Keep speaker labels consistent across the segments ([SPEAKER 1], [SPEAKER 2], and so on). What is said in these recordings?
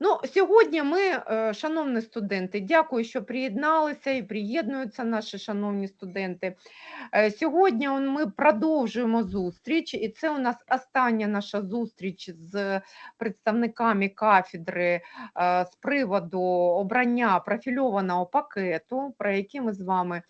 [SPEAKER 1] Ну, сьогодні ми, е, шановні студенти, дякую, що приєдналися і приєднуються наші шановні студенти. Е, Сьогодні ми продовжуємо зустріч, і це у нас остання наша зустріч з представниками кафедри е, з приводу обрання профільованого пакету, про який ми з вами.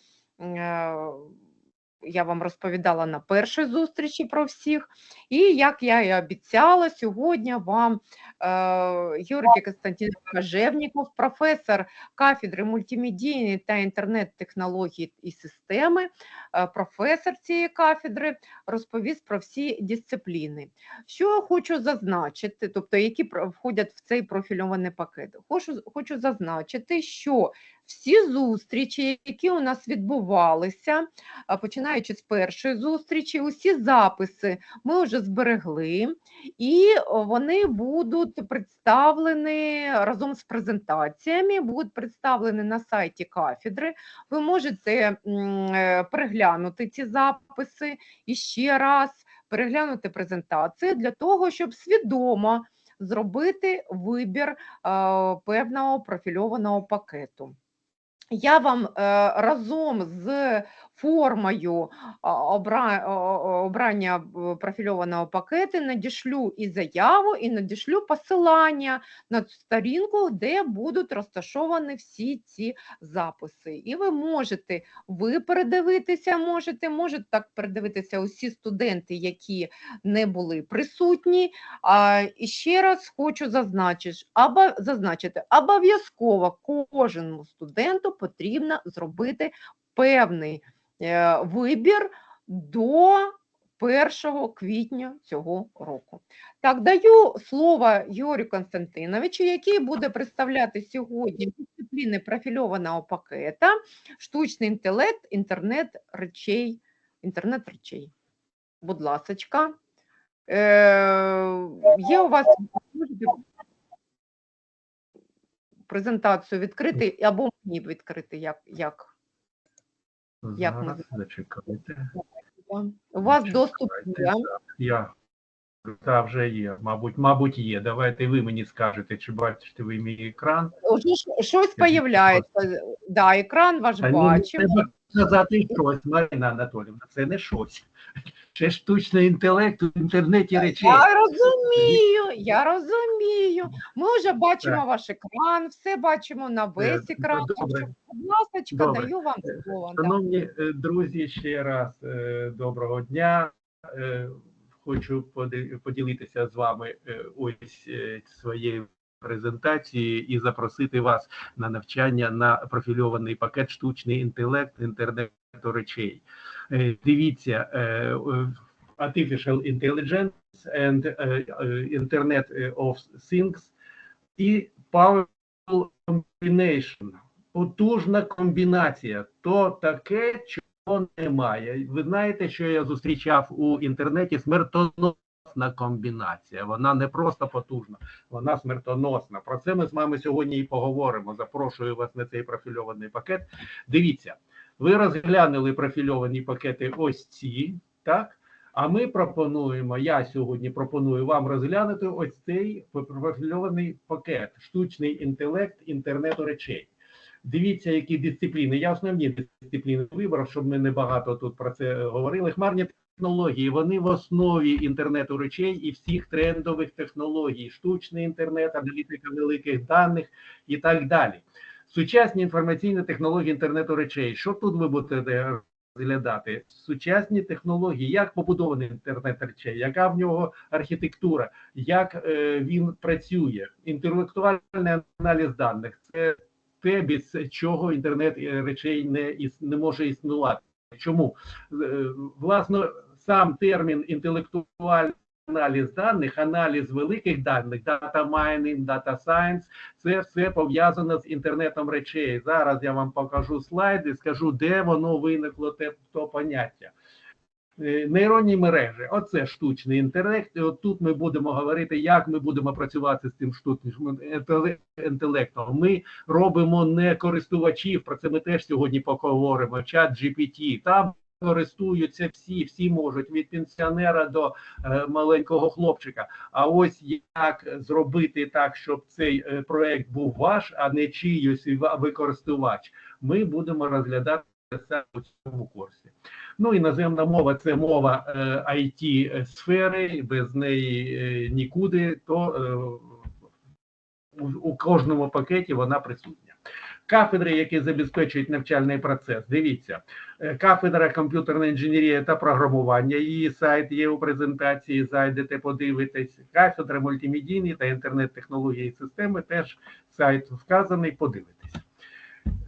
[SPEAKER 1] Я вам розповідала на першій зустрічі про всіх. І як я і обіцяла, сьогодні вам Георгій Константинович Кожевніков, професор кафедри мультимедійної та інтернет-технології і системи, е, професор цієї кафедри, розповість про всі дисципліни. Що я хочу зазначити, тобто які входять в цей профільований пакет? Хочу, хочу зазначити, що всі зустрічі, які у нас відбувалися, починаючи з першої зустрічі, усі записи ми вже зберегли, і вони будуть представлені разом з презентаціями, будуть представлені на сайті кафедри. Ви можете е, переглянути ці записи і ще раз переглянути презентації для того, щоб свідомо зробити вибір е, певного профільованого пакету. Я вам е, разом з формою обрання профільованого пакету надішлю і заяву, і надішлю посилання на сторінку, де будуть розташовані всі ці записи. І ви можете ви передивитися, можете, можуть так передивитися усі студенти, які не були присутні. І ще раз хочу зазначити, зазначити, обов'язково кожному студенту потрібно зробити певний е, вибір до 1 квітня цього року. Так, даю слово Георгію Константиновичу, який буде представляти сьогодні дисципліни профільованого пакета штучний інтелект, інтернет речей. Інтернет речей. Будь ласочка. Е, є у вас презентацію відкрити або мені відкрити, як, як Як ми
[SPEAKER 2] зачекайте.
[SPEAKER 1] у вас доступ є.
[SPEAKER 2] Я та вже є, мабуть, мабуть, є. Давайте ви мені скажете, чи бачите ви мій екран.
[SPEAKER 1] Уже щось появляється. Да, екран ваш
[SPEAKER 2] Та ні,
[SPEAKER 1] бачимо.
[SPEAKER 2] треба сказати щось, Марина Анатолівна, це не щось. Це штучний інтелект в інтернеті речей.
[SPEAKER 1] Я розумію, я розумію. Ми вже бачимо
[SPEAKER 2] Так.
[SPEAKER 1] ваш екран, все бачимо на весь
[SPEAKER 2] Е,
[SPEAKER 1] екран.
[SPEAKER 2] Добре.
[SPEAKER 1] Будь ласка,
[SPEAKER 2] Добре.
[SPEAKER 1] даю вам
[SPEAKER 2] Е,
[SPEAKER 1] слово.
[SPEAKER 2] Шановні е, друзі, ще раз доброго дня. Хочу поділитися з вами ось своєю презентацією і запросити вас на навчання на профільований пакет штучний інтелект інтернету речей. Е, Дивіться, е, е, Artificial Intelligence and Internet of Things і Powerful Combination потужна комбінація. То таке, чого немає. Ви знаєте, що я зустрічав у інтернеті смертоносна комбінація. Вона не просто потужна, вона смертоносна. Про це ми з вами сьогодні і поговоримо. Запрошую вас на цей профільований пакет. Дивіться, ви розглянули профільовані пакети ось ці, так? А ми пропонуємо, я сьогодні пропоную вам розглянути ось цей профільований пакет, штучний інтелект інтернету речей. Дивіться, які дисципліни. Я основні дисципліни вибрав, щоб ми не багато тут про це говорили. Хмарні технології, вони в основі інтернету речей і всіх трендових технологій, штучний інтернет, аналітика великих даних і так далі. Сучасні інформаційні технології інтернету речей. Що тут ви будете розглядати? Сучасні технології, як побудований інтернет речей, яка в нього архітектура, як е, він працює, інтелектуальний аналіз даних. Це те, без чого інтернет е, речей не, не може існувати. Чому? Е, Власно, сам термін інтелектуальний аналіз даних, аналіз великих даних, data mining, data science, це все пов'язано з інтернетом речей. Зараз я вам покажу слайди, скажу, де воно виникло те то поняття. Е, Нейронні мережі, оце штучний інтелект. І от тут ми будемо говорити, як ми будемо працювати з цим штучним інтелектом. Ми робимо не користувачів, про це ми теж сьогодні поговоримо. Чат GPT. Там користуються всі, всі можуть від пенсіонера до е, маленького хлопчика. А ось як зробити так, щоб цей е, проект був ваш, а не чиюсь і використувач, ми будемо розглядати саме у цьому курсі. Ну, іноземна мова це мова е, it сфери, без неї е, нікуди, то е, у, у кожному пакеті вона присутня. Кафедри, які забезпечують навчальний процес. Дивіться, е, кафедра комп'ютерна інженерія та програмування. Її сайт є у презентації. Зайдете, подивитесь. Кафедра мультимедійні та інтернет-технології і системи. Теж сайт вказаний. Подивитесь.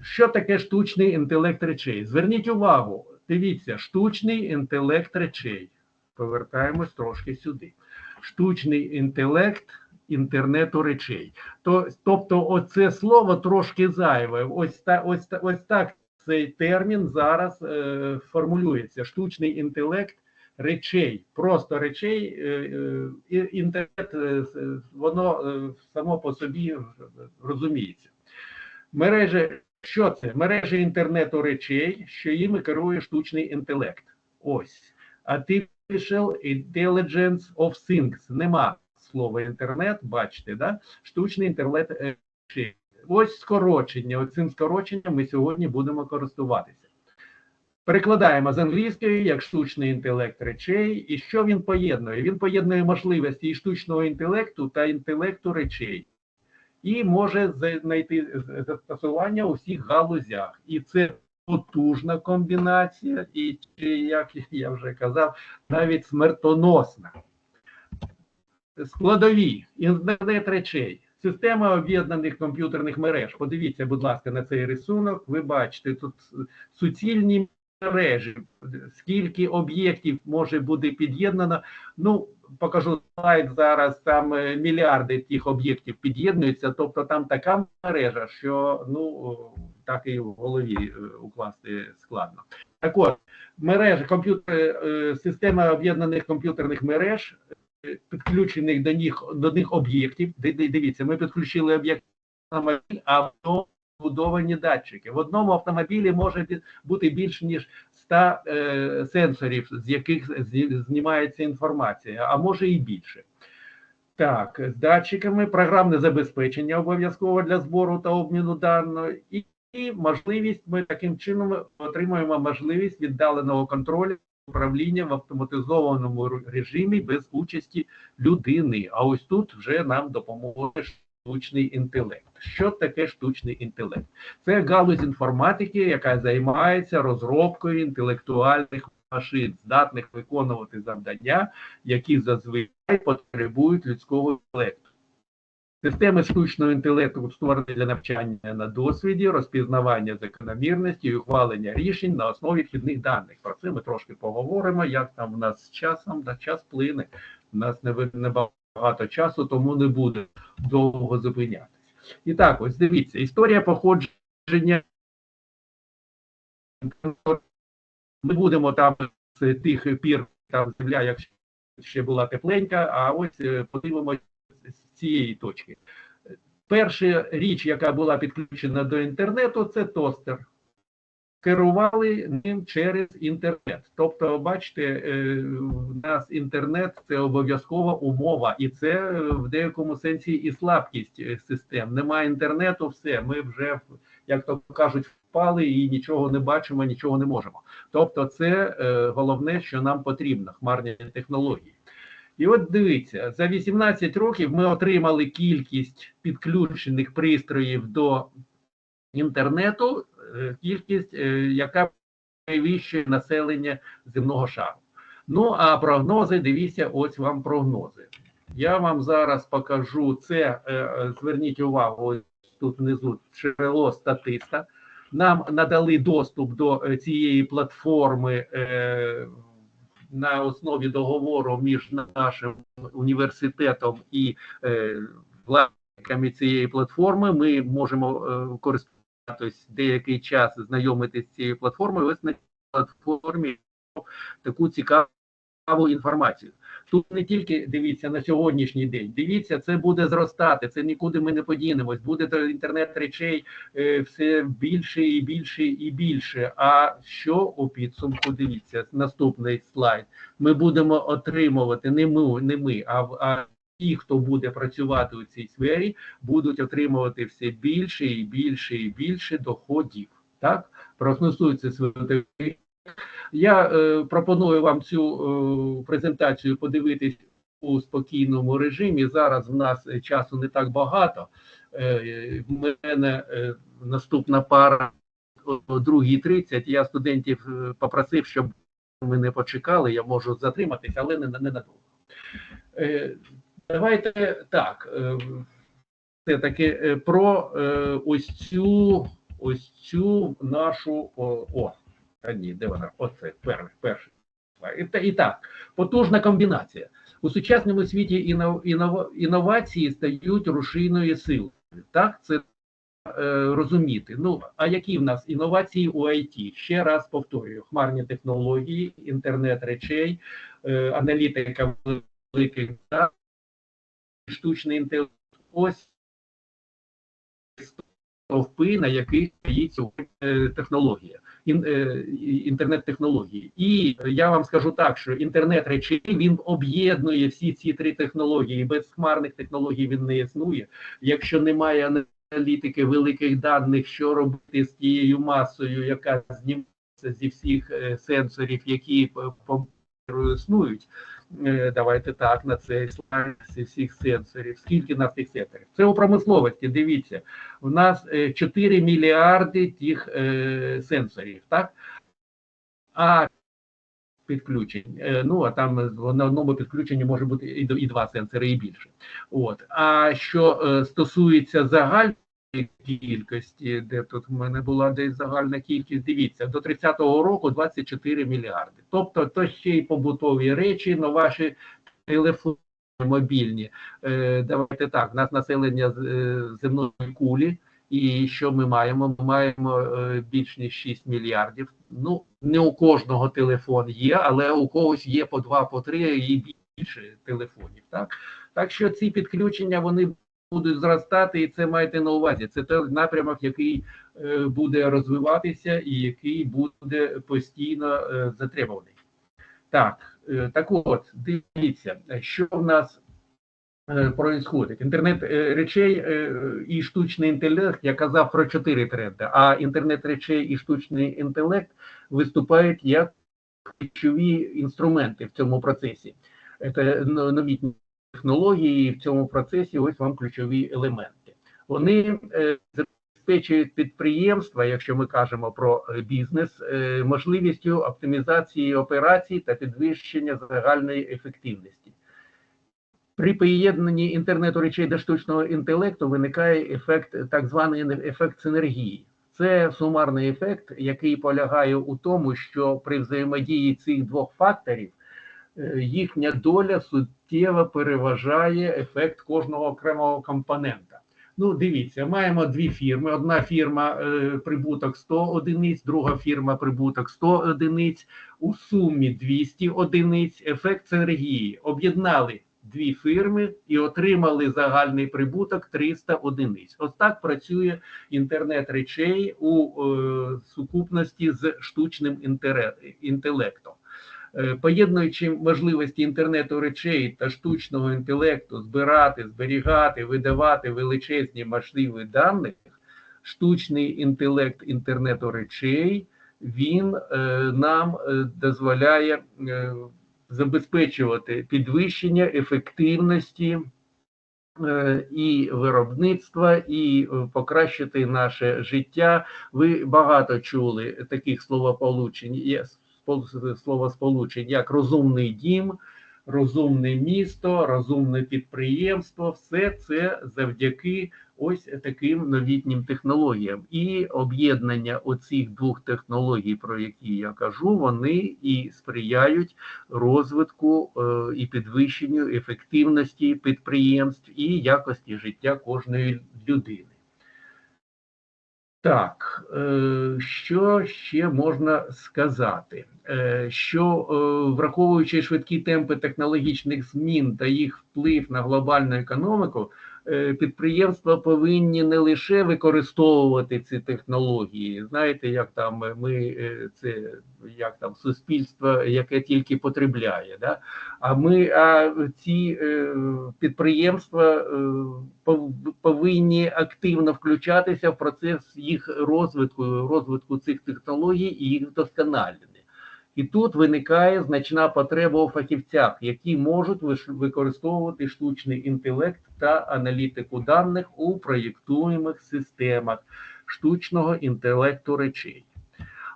[SPEAKER 2] Що таке штучний інтелект речей? Зверніть увагу, дивіться, штучний інтелект речей. Повертаємось трошки сюди. Штучний інтелект інтернету речей. То, тобто, оце слово трошки зайве. Ось та ось та ось так цей термін зараз е, формулюється. Штучний інтелект речей, просто речей. Е, е, інтернет е, воно е, само по собі розуміється. Мережі, що це? Мережі інтернету речей, що їми керує штучний інтелект. Ось. Artificial Intelligence of Things. Нема слова інтернет, бачите, да? штучний інтелект е. Ось скорочення. Оцим скороченням ми сьогодні будемо користуватися. Перекладаємо з англійської як штучний інтелект речей. І що він поєднує? Він поєднує можливості і штучного інтелекту та інтелекту речей і може знайти застосування у всіх галузях. І це потужна комбінація, і як я вже казав, навіть смертоносна. Складові інтернет речей. Система об'єднаних комп'ютерних мереж. Подивіться, будь ласка, на цей рисунок. Ви бачите тут суцільні мережі, скільки об'єктів може бути під'єднано. Ну, покажу слайд зараз. Там е, мільярди тих об'єктів під'єднуються. Тобто там така мережа, що ну так і в голові е, укласти складно. Так от, мережа комп'ютер, е, система об'єднаних комп'ютерних мереж. Підключених до них до них об'єктів. Ди- ди- Дивіться, ми підключили об'єкт автомобіль, а будовані датчики. В одному автомобілі може бути більш ніж 100 е, сенсорів, з яких знімається інформація, а може і більше. Так, з датчиками, програмне забезпечення обов'язково для збору та обміну даних, і, і можливість, ми таким чином отримуємо можливість віддаленого контролю управління в автоматизованому режимі без участі людини. А ось тут вже нам допоможе штучний інтелект. Що таке штучний інтелект? Це галузь інформатики, яка займається розробкою інтелектуальних машин, здатних виконувати завдання, які зазвичай потребують людського інтелекту. Системи штучного інтелекту створені для навчання на досвіді, розпізнавання закономірності і ухвалення рішень на основі вхідних даних. Про це ми трошки поговоримо. Як там в нас з часом, да час плине. У нас не небагато часу, тому не буде довго зупинятися. І так, ось дивіться, історія походження. Ми будемо там з тих пір, там земля, як ще була тепленька, а ось е, подивимося цієї точки. Перша річ, яка була підключена до інтернету, це тостер. Керували ним через інтернет. Тобто, бачите, е, в нас інтернет це обов'язкова умова, і це е, в деякому сенсі і слабкість е, систем. Немає інтернету, все, ми вже, як то кажуть, впали і нічого не бачимо, нічого не можемо. Тобто, це головне, що нам потрібно, хмарні технології. І от дивіться, за 18 років ми отримали кількість підключених пристроїв до інтернету, е, кількість, е, яка перевищує населення земного шару. Ну а прогнози, дивіться, ось вам прогнози. Я вам зараз покажу це. е, Зверніть увагу, тут внизу джерело статиста. Нам надали доступ до цієї платформи на основі договору між нашим університетом і е, власниками цієї платформи. Ми можемо е, користуватись деякий час, знайомитися з цією платформою. Ось на платформі таку цікаву інформацію. Тут не тільки дивіться на сьогоднішній день. Дивіться, це буде зростати. Це нікуди ми не подінемось. Буде інтернет речей е, все більше і більше і більше. А що у підсумку? Дивіться, наступний слайд. Ми будемо отримувати не ми, не ми, а, а ті, хто буде працювати у цій сфері, будуть отримувати все більше і більше і більше доходів. Так, проснусується світовий я е, пропоную вам цю е, презентацію подивитись у спокійному режимі. Зараз в нас е, часу не так багато. Е, в мене е, наступна пара о 2.30. Я студентів е, попросив, щоб мене почекали. Я можу затриматись, але не, не надовго. Е, давайте так. Е, все таки е, про е, ось цю ось цю нашу о, о а ні, де вона? Оце перший, перший. І, і так, потужна комбінація. У сучасному світі інов, інов, інновації стають рушійною силою. Так, це е, розуміти. Ну, а які в нас інновації у ІТ? Ще раз повторюю: хмарні технології, інтернет речей, е, аналітика великих даних, штучний інтелект. Ось стовпи, на яких стоїть сьогодні е, технологія інтернет-технології. І я вам скажу так, що інтернет речей він об'єднує всі ці три технології. Без хмарних технологій він не існує. Якщо немає аналітики великих даних, що робити з тією масою, яка знімається зі всіх е, сенсорів, які по існують. Е, Давайте так на зі всіх сенсорів. Скільки на цих сенсорів? Це у промисловості. Дивіться, у нас е, 4 мільярди тих е, сенсорів, так? А підключень. е, Ну а там е, на одному підключенні може бути і, і два сенсори, і більше. От. А що е, стосується загальної кількості, де тут в мене була десь загальна кількість, дивіться, до 30-го року 24 мільярди. Тобто, то ще й побутові речі, на ваші телефони мобільні. Е, давайте так, нас населення е, земної кулі. І що ми маємо? Ми маємо е, більш ніж 6 мільярдів. Ну не у кожного телефон є, але у когось є по два, по три і більше телефонів. Так, так що ці підключення вони будуть зростати, і це майте на увазі. Це той напрямок, який е, буде розвиватися і який буде постійно е, затребуваний. Так, е, так от, дивіться, що в нас происходить. Інтернет речей і штучний інтелект, я казав про чотири тренди, а інтернет речей і штучний інтелект виступають як ключові інструменти в цьому процесі. Це новітні технології, в цьому процесі ось вам ключові елементи. Вони е, забезпечують підприємства, якщо ми кажемо про е, бізнес, е, можливістю оптимізації операцій та підвищення загальної ефективності. При приєднанні інтернету речей до штучного інтелекту виникає ефект, так званий ефект синергії. Це сумарний ефект, який полягає у тому, що при взаємодії цих двох факторів їхня доля суттєво переважає ефект кожного окремого компонента. Ну, дивіться, маємо дві фірми. Одна фірма е, прибуток 100 одиниць, друга фірма прибуток 100 одиниць, у сумі 200 одиниць. Ефект синергії об'єднали дві фірми і отримали загальний прибуток 300 одиниць. Ось так працює інтернет речей у е, сукупності з штучним інтелектом. Е, Поєднуючи можливості інтернету речей та штучного інтелекту збирати, зберігати, видавати величезні масштаби даних, штучний інтелект інтернету речей він е, нам е, дозволяє забезпечувати підвищення ефективності і виробництва, і покращити наше життя. Ви багато чули таких словополучень, спол- словосполучень, як розумний дім, розумне місто, розумне підприємство. Все це завдяки ось таким новітнім технологіям. І об'єднання оцих двох технологій, про які я кажу, вони і сприяють розвитку е, і підвищенню ефективності підприємств і якості життя кожної людини. Так, е, що ще можна сказати? Е, Що е, враховуючи швидкі темпи технологічних змін та їх вплив на глобальну економіку, підприємства повинні не лише використовувати ці технології. Знаєте, як там е, ми е, це як там суспільство, яке тільки потребляє, да? а ми а ці е, підприємства е, повинні активно включатися в процес їх розвитку, розвитку цих технологій і їх вдосконалення. І тут виникає значна потреба у фахівцях, які можуть використовувати штучний інтелект та аналітику даних у проєктуємих системах штучного інтелекту речей.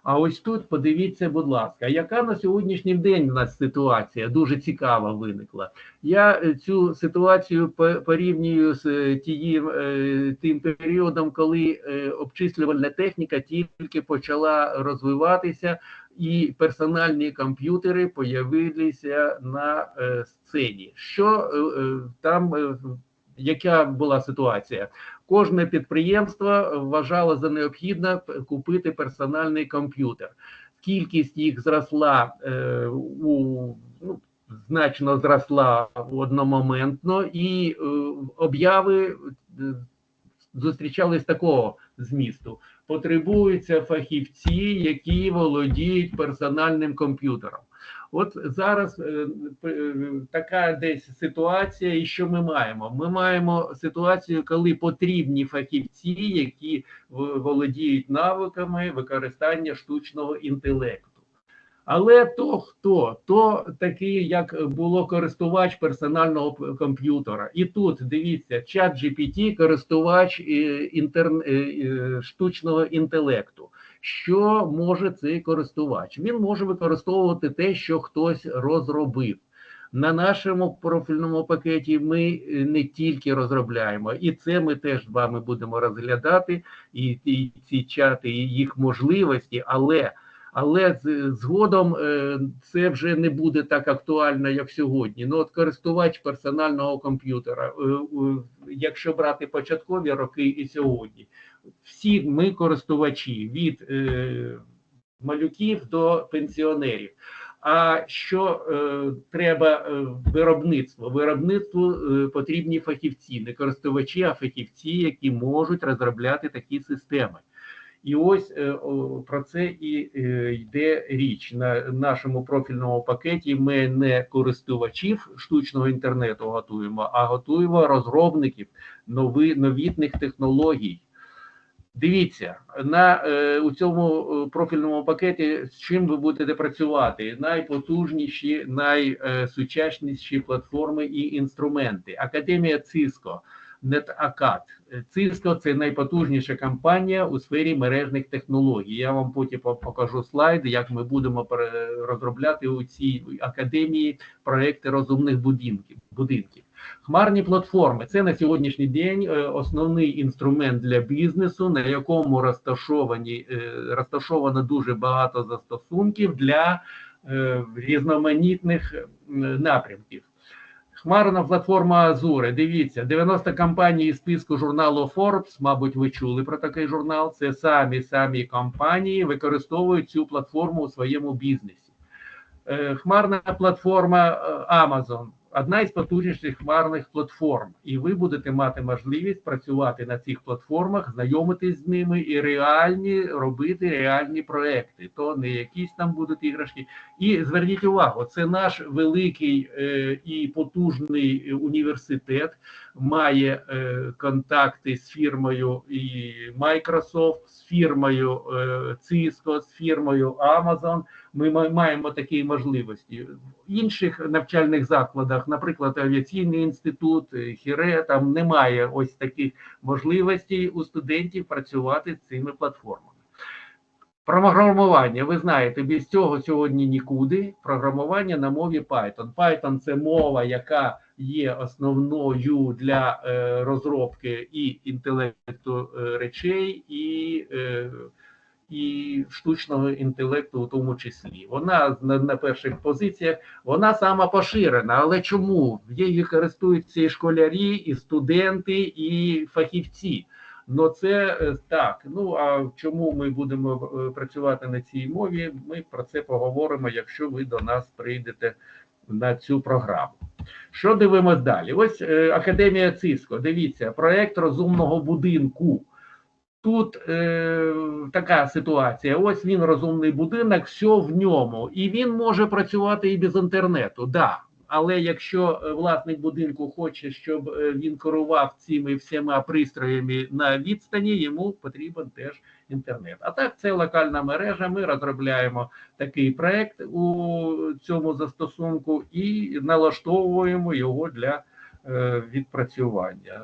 [SPEAKER 2] А ось тут подивіться, будь ласка, яка на сьогоднішній день у нас ситуація дуже цікава виникла. Я е, цю ситуацію по- порівнюю з е, тією, е, тим періодом, коли обчислювальна техніка тільки почала розвиватися, і персональні комп'ютери появилися на е, сцені. Що е, е, там, яка була ситуація? Кожне підприємство вважало за необхідне купити персональний комп'ютер. Кількість їх зросла е, у ну, значно зросла одномоментно, і е, обяви зустрічались такого змісту. Потребуються фахівці, які володіють персональним комп'ютером. От зараз е, е, така десь ситуація, і що ми маємо? Ми маємо ситуацію, коли потрібні фахівці, які володіють навиками використання штучного інтелекту. Але то хто? То такий, як було користувач персонального комп'ютера. І тут дивіться, чат GPT, користувач е, інтер... е, е, штучного інтелекту. Що може цей користувач? Він може використовувати те, що хтось розробив. На нашому профільному пакеті ми не тільки розробляємо, і це ми теж з вами будемо розглядати, і, і ці чати, і їх можливості, але але згодом е, це вже не буде так актуально, як сьогодні. Ну, от користувач персонального комп'ютера, е, якщо брати початкові роки і сьогодні, всі ми користувачі від е, малюків до пенсіонерів. А що е, треба виробництво? Виробництву е, потрібні фахівці, не користувачі, а фахівці, які можуть розробляти такі системи. І ось е, про це і е, йде річ на нашому профільному пакеті. Ми не користувачів штучного інтернету готуємо, а готуємо розробників нови, новітних технологій. Дивіться на е, у цьому профільному пакеті, з чим ви будете працювати. Найпотужніші, найсучасніші платформи і інструменти. Академія Cisco, NetAcad. Cisco – це найпотужніша компанія у сфері мережних технологій. Я вам потім покажу слайд, як ми будемо розробляти у цій академії проекти розумних будинків. будинків. Хмарні платформи це на сьогоднішній день е, основний інструмент для бізнесу, на якому розташовані е, розташовано дуже багато застосунків для е, різноманітних напрямків. Хмарна платформа Азури. Дивіться, 90 компаній із списку журналу Forbes, мабуть, ви чули про такий журнал. Це самі самі компанії використовують цю платформу у своєму бізнесі. Е, Хмарна платформа е, Amazon одна із потужніших хмарних платформ, і ви будете мати можливість працювати на цих платформах, знайомитись з ними і реальні робити реальні проекти. То не якісь там будуть іграшки. І зверніть увагу, це наш великий е, і потужний університет, має е, контакти з фірмою і Microsoft, з фірмою е, Cisco, з фірмою Amazon. Ми маємо такі можливості в інших навчальних закладах, наприклад, авіаційний інститут, е, Хіре, там немає ось таких можливостей у студентів працювати з цими платформами. Програмування, ви знаєте, без цього сьогодні нікуди. Програмування на мові Python. Python це мова, яка є основною для е, розробки і інтелекту е, речей, і, і штучного інтелекту, у тому числі. Вона на, перших позиціях, вона сама поширена. Але чому? Її користуються і школярі, і студенти, і фахівці. Ну це е, так. Ну а чому ми будемо е, працювати на цій мові? Ми про це поговоримо, якщо ви до нас прийдете на цю програму. Що дивимось далі? Ось е, Академія Циско. Дивіться, проект розумного будинку. Тут е, така ситуація. Ось він розумний будинок, все в ньому, і він може працювати і без інтернету. Да. Але якщо е, власник будинку хоче, щоб е, він керував цими всіма пристроями на відстані, йому потрібен теж інтернет. А так, це локальна мережа. Ми розробляємо такий проект у цьому застосунку і налаштовуємо його для е, відпрацювання.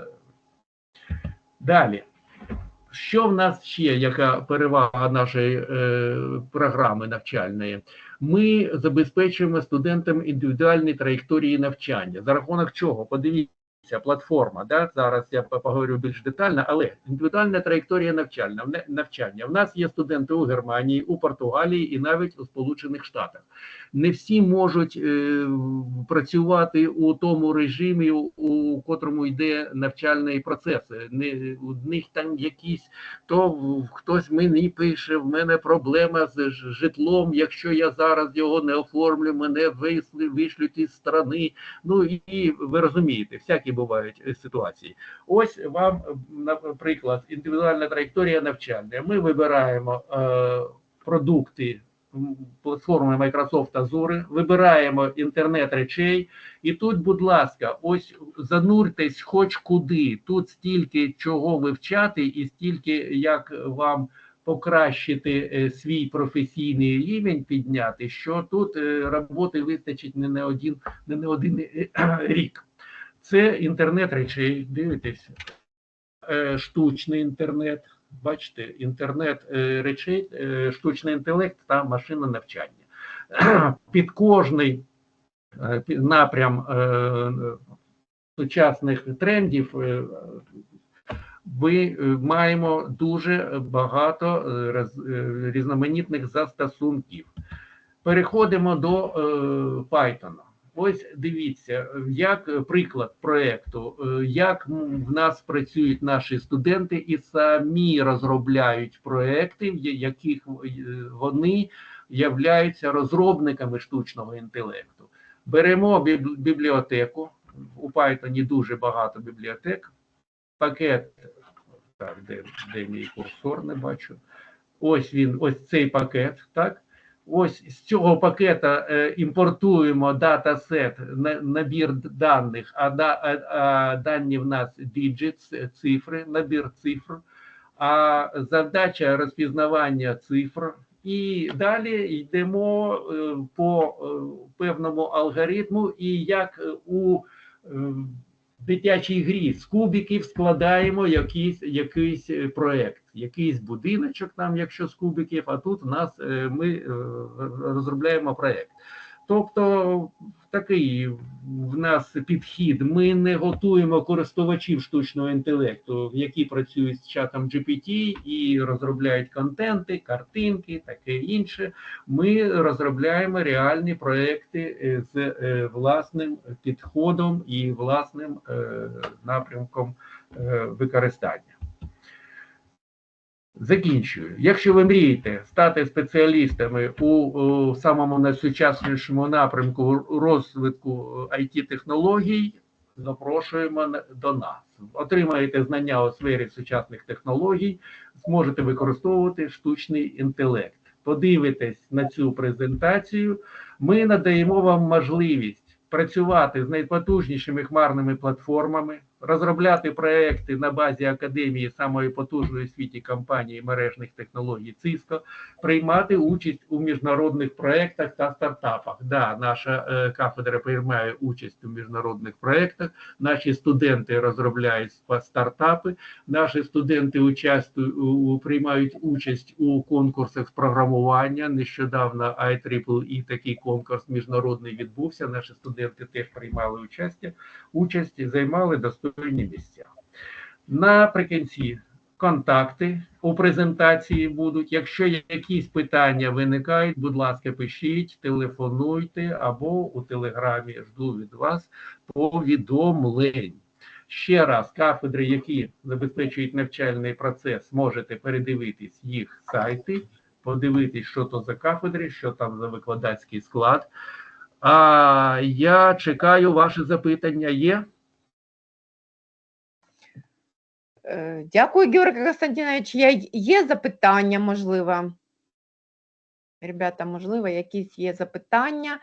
[SPEAKER 2] Далі. Що в нас ще, яка перевага нашої е, програми навчальної? Ми забезпечуємо студентам індивідуальні траєкторії навчання. За рахунок чого? Подивіться, платформа. Да? Зараз я поговорю більш детально, але індивідуальна траєкторія навчання. В навчання. В нас є студенти у Германії, у Португалії і навіть у Сполучених Штатах. Не всі можуть е, працювати у тому режимі, у, у котрому йде навчальний процес. Не, у них там якісь то хтось мені пише, в мене проблема з житлом. Якщо я зараз його не оформлю, мене висли, вишлють із страни. Ну і ви розумієте, всякі бувають е, ситуації. Ось вам, е, наприклад, індивідуальна траєкторія навчання. Ми вибираємо е, продукти платформи Microsoft Azure, вибираємо інтернет речей, і тут, будь ласка, ось зануртесь хоч куди. Тут стільки чого вивчати, і стільки як вам покращити свій професійний рівень, підняти, що тут роботи вистачить не на один, не на один рік. Це інтернет речей. Дивитесь, Е, штучний інтернет. Бачите, інтернет е, речей, е, штучний інтелект та машинне навчання. Під кожний напрям сучасних трендів е, маємо дуже багато різноманітних застосунків. Переходимо до Python. Ось дивіться, як приклад проекту, е, як в нас працюють наші студенти і самі розробляють проекти, в яких е, вони являються розробниками штучного інтелекту. Беремо бібліотеку. У Python дуже багато бібліотек. Пакет, так, де, де мій курсор, не бачу. Ось він, ось цей пакет, так. Ось з цього пакета е, імпортуємо датасет, на- набір даних, а, а, дані в нас digits, цифри, набір цифр, а задача розпізнавання цифр. І далі йдемо е, по е, певному алгоритму, і як у дитячій грі з кубиків складаємо якийсь, якийсь е, проект, якийсь будиночок там, якщо з кубиків, а тут в нас е, ми е, розробляємо проект. Тобто такий в нас підхід. Ми не готуємо користувачів штучного інтелекту, які працюють з чатом GPT і розробляють контенти, картинки, таке інше. Ми розробляємо реальні проекти е, з е, власним підходом і власним е, напрямком використання. Закінчую. Якщо ви мрієте стати спеціалістами у, у самому найсучаснішому напрямку розвитку it технологій запрошуємо до нас. Отримаєте знання у сфері сучасних технологій, зможете використовувати штучний інтелект. Подивитесь на цю презентацію. Ми надаємо вам можливість працювати з найпотужнішими хмарними платформами, розробляти проекти на базі академії самої потужної в світі компанії мережних технологій Cisco, приймати участь у міжнародних проектах та стартапах. Да, наша е, кафедра приймає участь у міжнародних проектах. Наші студенти розробляють стартапи. Наші студенти участвують приймають участь у конкурсах з програмування. Нещодавно IEEE такий конкурс міжнародний відбувся. Наші студенти теж приймали участь, участь займали достойні місця. Наприкінці контакти у презентації будуть. Якщо якісь питання виникають, будь ласка, пишіть, телефонуйте або у телеграмі жду від вас повідомлень. Ще раз, кафедри, які забезпечують навчальний процес, можете передивитись їх сайти, подивитись, що то за кафедри, що там за викладацький склад. А я чекаю ваші запитання. Є?
[SPEAKER 1] Е, Дякую, Георгій Константинович. Є запитання, можливо? Ребята, можливо, якісь є запитання.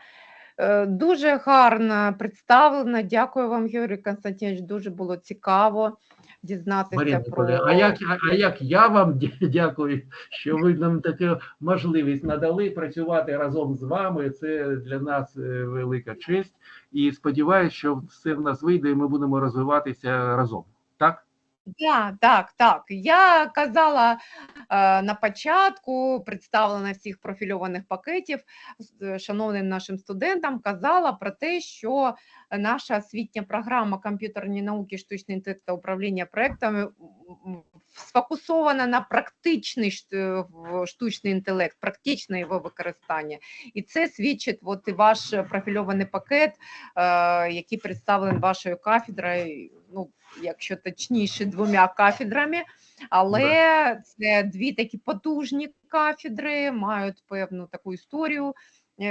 [SPEAKER 1] Е, Дуже гарно представлено. Дякую вам, Георгій Константинович. Дуже було цікаво дізнатися
[SPEAKER 2] Марина
[SPEAKER 1] про
[SPEAKER 2] а як, а, а як я вам дякую, що ви нам таку можливість надали працювати разом з вами. Це для нас е, велика честь. І сподіваюся, що все в нас вийде, і ми будемо розвиватися разом. Так?
[SPEAKER 1] Да, так, так. Я казала е, на початку, представлена всіх профільованих пакетів е, шановним нашим студентам, казала про те, що наша освітня програма комп'ютерні науки, штучний інтелект та управління проектами сфокусована на практичний е, штучний інтелект, практичне його використання. І це свідчить от і ваш профільований пакет, е, який представлений вашою кафедрою. Ну, якщо точніше, двома кафедрами, але це дві такі потужні кафедри, мають певну таку історію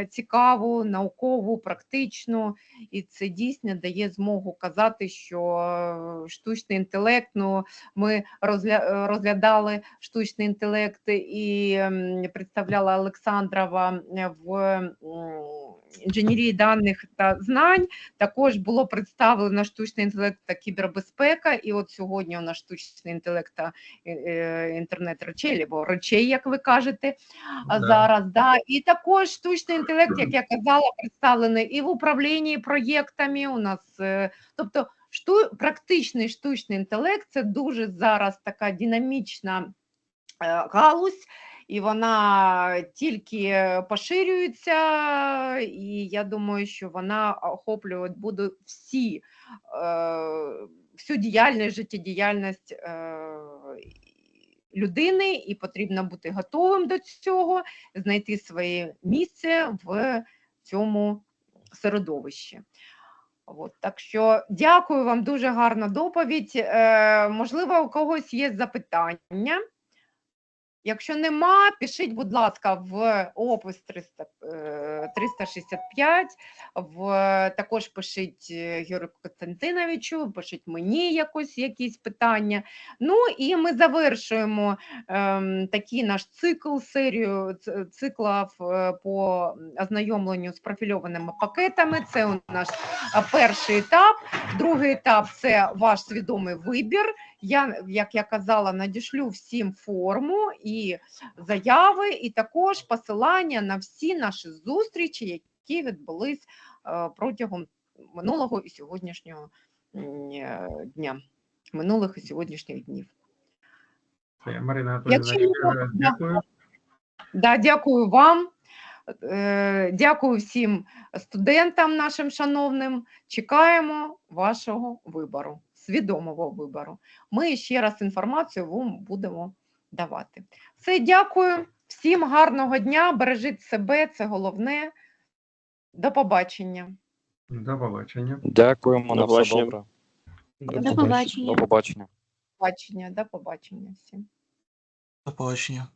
[SPEAKER 1] цікаву, наукову, практичну, і це дійсно дає змогу казати, що е, штучний інтелект, ну, ми е, розглядали штучний інтелект і представляла Олександрова е, в інженерії даних та знань. Також було представлено штучний інтелект та кібербезпека. І от сьогодні у нас штучний інтелект та е, е, інтернет речей, або речей, як ви кажете,
[SPEAKER 2] Да.
[SPEAKER 1] зараз. Да. І також штучний інтелект, як я казала, представлений і в управлінні проєктами. У нас, е, тобто, шту, практичний штучний інтелект це дуже зараз така динамічна е, галузь. І вона тільки поширюється, і я думаю, що вона охоплювати буде всі, е, всю діяльність, життєдіяльність людини, і потрібно бути готовим до цього, знайти своє місце в цьому середовищі. От, так що дякую вам дуже гарна доповідь. Е, можливо, у когось є запитання. Якщо нема, пишіть, будь ласка, в опис 300, е, 365, в, також пишіть Георгію Константиновичу, пишіть мені якось якісь питання. Ну і ми завершуємо ем, такий наш цикл, серію циклів е, по ознайомленню з профільованими пакетами. Це у нас перший етап. Другий етап це ваш свідомий вибір. Я, як я казала, надішлю всім форму і заяви, і також посилання на всі наші зустрічі, які відбулись е, протягом минулого і сьогоднішнього е, дня, минулих і сьогоднішніх днів.
[SPEAKER 2] Марина раз дякую.
[SPEAKER 1] Да, дякую вам. Е, Дякую всім студентам нашим шановним. Чекаємо вашого вибору, свідомого вибору. Ми ще раз інформацію вам будемо давати. Все, дякую. Всім гарного дня. Бережіть себе, це головне. До побачення.
[SPEAKER 2] До побачення.
[SPEAKER 3] Дякуємо на все добре.
[SPEAKER 4] До побачення.
[SPEAKER 3] До побачення.
[SPEAKER 1] До побачення, до побачення всім.
[SPEAKER 5] До побачення.